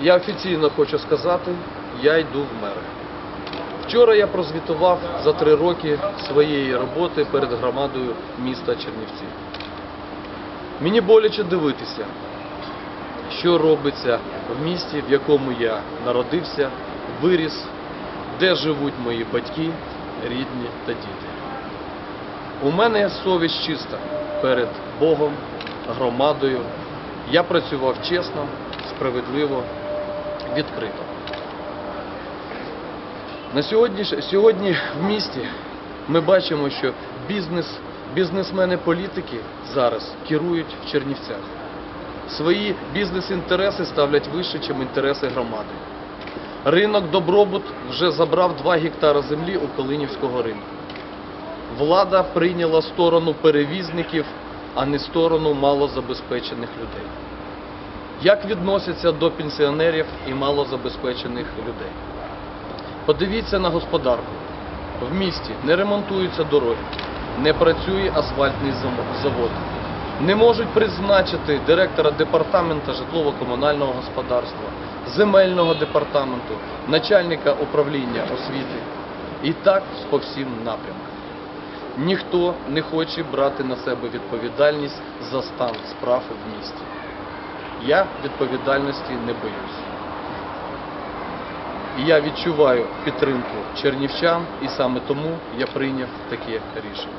я офіційно хочу сказати, я йду в мери. Вчора я прозвітував за три роки своєї роботи перед громадою міста Чернівці. Мені боляче дивитися, що робиться в місті, в якому я народився, виріс, де живуть мої батьки, рідні та діти. У мене совість чиста перед Богом, громадою. Я працював чесно, справедливо, відкрито. На сьогодні, сьогодні в місті ми бачимо, що бізнес, бізнесмени-політики зараз керують в Чернівцях. Свої бізнес-інтереси ставлять вище, ніж інтереси громади. Ринок добробут вже забрав 2 гектара землі у Калинівського ринку. Влада прийняла сторону перевізників, а не сторону малозабезпечених людей. Як відносяться до пенсіонерів і малозабезпечених людей? Подивіться на господарку. В місті не ремонтуються дороги, не працює асфальтний завод. Не можуть призначити директора департамента житлово-комунального господарства, земельного департаменту, начальника управління освіти. І так по всім напрямкам. Ніхто не хоче брати на себе відповідальність за стан справ в місті. Я відповідальності не боюсь. Я відчуваю підтримку чернівчан, і саме тому я прийняв таке рішення.